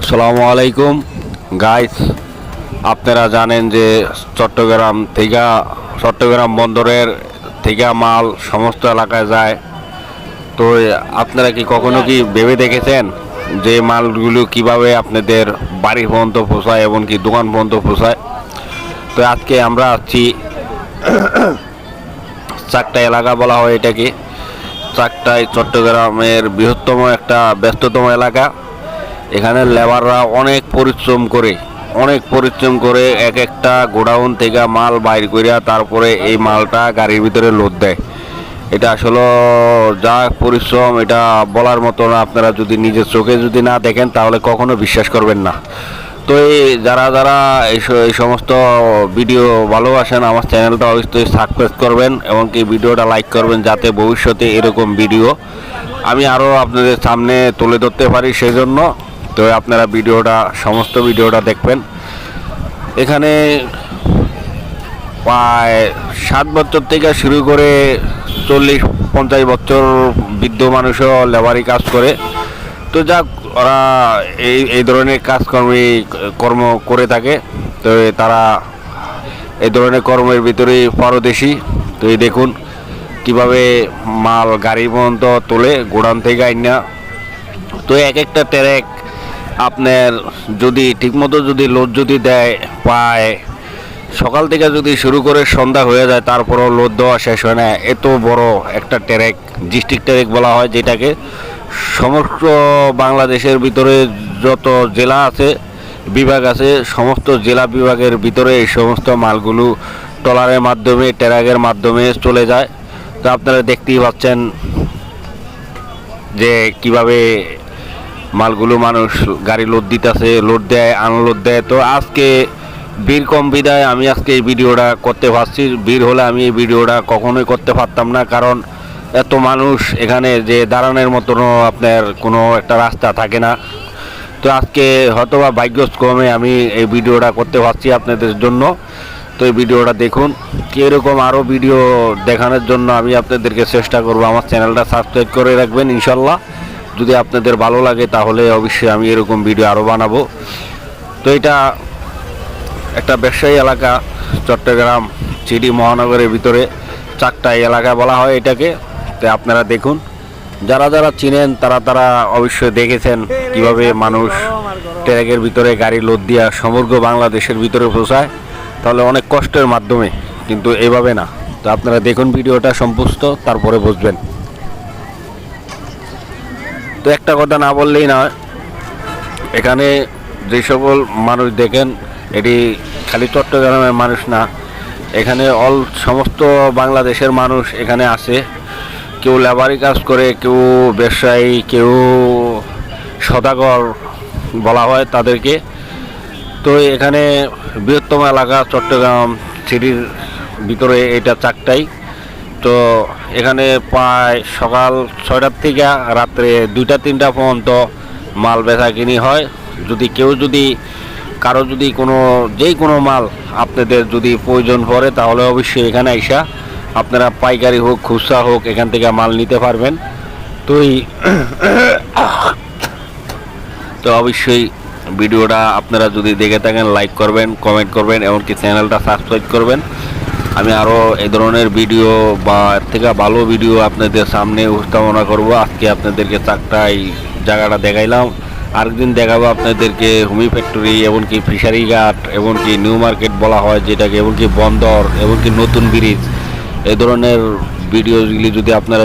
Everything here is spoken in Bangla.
আসসালামু আলাইকুম গাইস আপনারা জানেন যে চট্টগ্রাম থেকে, চট্টগ্রাম বন্দরের থেকে মাল সমস্ত এলাকায় যায়। তো আপনারা কি কখনো কি ভেবে দেখেছেন যে মালগুলো কীভাবে আপনাদের বাড়ি পর্যন্ত পৌঁছায় এমনকি দোকান পর্যন্ত পৌঁছায়? তো আজকে আমরা আছি চারটা এলাকা বলা হয় এটাকে। চারটায় চট্টগ্রামের বৃহত্তম একটা ব্যস্ততম এলাকা। এখানে লেবাররা অনেক পরিশ্রম করে, অনেক পরিশ্রম করে এক একটা গোডাউন থেকে মাল বাইর করিয়া তারপরে এই মালটা গাড়ির ভিতরে লোড দেয়। এটা আসলে যা পরিশ্রম, এটা বলার মতো না। আপনারা যদি নিজের চোখে যদি না দেখেন, তাহলে কখনো বিশ্বাস করবেন না। তো এই যারা যারা এই সমস্ত ভিডিও ভালোবাসেন, আমার চ্যানেলটা অবশ্যই সাবস্ক্রাইব করবেন এমনকি ভিডিওটা লাইক করবেন যাতে ভবিষ্যতে এরকম ভিডিও আমি আরও আপনাদের সামনে তুলে ধরতে পারি সেই জন্য তো আপনারা ভিডিওটা, সমস্ত ভিডিওটা দেখবেন। এখানে প্রায় সাত বছর থেকে শুরু করে চল্লিশ পঞ্চাশ বছর বৃদ্ধ মানুষও লেবারি কাজ করে। তো যাক ওরা এই এই ধরনের কাজকর্মী কর্ম করে থাকে। তো তারা এই ধরনের কর্মের ভিতরেই পারদর্শী। তো এই দেখুন কীভাবে মাল গাড়ি পর্যন্ত তোলে, গোডাউন থেকে আইনা। তো এক একটা ট্যারেক আপনার যদি ঠিকমতো যদি লোড যদি দেয়, পায়, সকাল থেকে যদি শুরু করে সন্ধ্যা হয়ে যায়, তারপরও লোড দেওয়া শেষ হয় না। এত বড় একটা ট্যারেক ডিস্ট্রিক্ট ট্যারেক বলা হয় যেটাকে। সমস্ত বাংলাদেশের ভিতরে যত জেলা আছে, বিভাগ আছে, সমস্ত জেলা বিভাগের ভিতরে এই সমস্ত মালগুলো ট্রলারের মাধ্যমে ট্যারাকের মাধ্যমে চলে যায়। তো আপনারা দেখতেই পাচ্ছেন যে কীভাবে মালগুলো মানুষ গাড়ি লোড দিতেছে, লোড দেয়, আনলোড দেয়। তো আজকে বীর কম বিদায়, আমি আজকে এই ভিডিওটা করতে পারছি। বীর হলে আমি এই ভিডিওটা কখনোই করতে পারতাম না, কারণ এত মানুষ এখানে যে দাঁড়ানোর মতনও আপনার কোনো একটা রাস্তা থাকে না। তো আজকে হয়তো বা ভাগ্যক্রমে আমি এই ভিডিওটা করতে পারছি আপনাদের জন্য। তো এই ভিডিওটা দেখুন, কীরকম আরও ভিডিও দেখানোর জন্য আমি আপনাদেরকে চেষ্টা করব। আমার চ্যানেলটা সাবস্ক্রাইব করে রাখবেন ইনশাল্লাহ। যদি আপনাদের ভালো লাগে তাহলে অবশ্যই আমি এরকম ভিডিও আরও বানাবো। তো এটা একটা ব্যবসায়ী এলাকা, চট্টগ্রাম, সিটি মহানগরের ভিতরে চারটা এলাকা বলা হয় এটাকে। তো আপনারা দেখুন। যারা যারা চিনেন, তারা তারা অবশ্যই দেখেছেন কীভাবে মানুষ ট্র্যাকের ভিতরে গাড়ি লোড দিয়া সমগ্র বাংলাদেশের ভিতরে পৌঁছায়। তাহলে অনেক কষ্টের মাধ্যমে, কিন্তু এভাবে না। তো আপনারা দেখুন ভিডিওটা সম্পুষ্ট তারপরে বুঝবেন। তো একটা কথা না বললেই নয়, এখানে যে সকল মানুষ দেখেন, এটি খালি চট্টগ্রামের মানুষ না, এখানে অল সমস্ত বাংলাদেশের মানুষ এখানে আসে কেউ লেবারি কাজ করে, কেউ ব্যবসায়ী, কেউ সদাগর বলা হয় তাদেরকে। তো এখানে বৃহত্তম এলাকা চট্টগ্রাম সিটির ভিতরে এটা চারটাই। তো এখানে প্রায় সকাল ছয়টার থেকে রাত্রে দুইটা, তিনটা পর্যন্ত মাল বেচা কিনি হয়। যদি কেউ যদি, কারও যদি কোনো, যেই কোনো মাল আপনাদের যদি প্রয়োজন পড়ে, তাহলে অবশ্যই এখানে আইসা আপনারা পাইকারি হোক, খুচরা হোক, এখান থেকে মাল নিতে পারবেন। তো এই তো অবশ্যই ভিডিওটা আপনারা যদি দেখে থাকেন লাইক করবেন কমেন্ট করবেন, এমনকি চ্যানেলটা সাবস্ক্রাইব করবেন। আমি আরও এই ধরনের ভিডিও বা এর থেকে ভালো ভিডিও আপনাদের সামনে উপস্থাপনা করব। আজকে আপনাদেরকে চারটা এই জায়গাটা দেখাইলাম। আরেকদিন দেখাবো আপনাদেরকে হুমি ফ্যাক্টরি এমনকি ফিশারি ঘাট, এমনকি নিউ মার্কেট বলা হয়, যেটাকে এমনকি বন্দর, এমনকি নতুন ব্রিজ এই ধরনের ভিডিওগুলি যদি আপনারা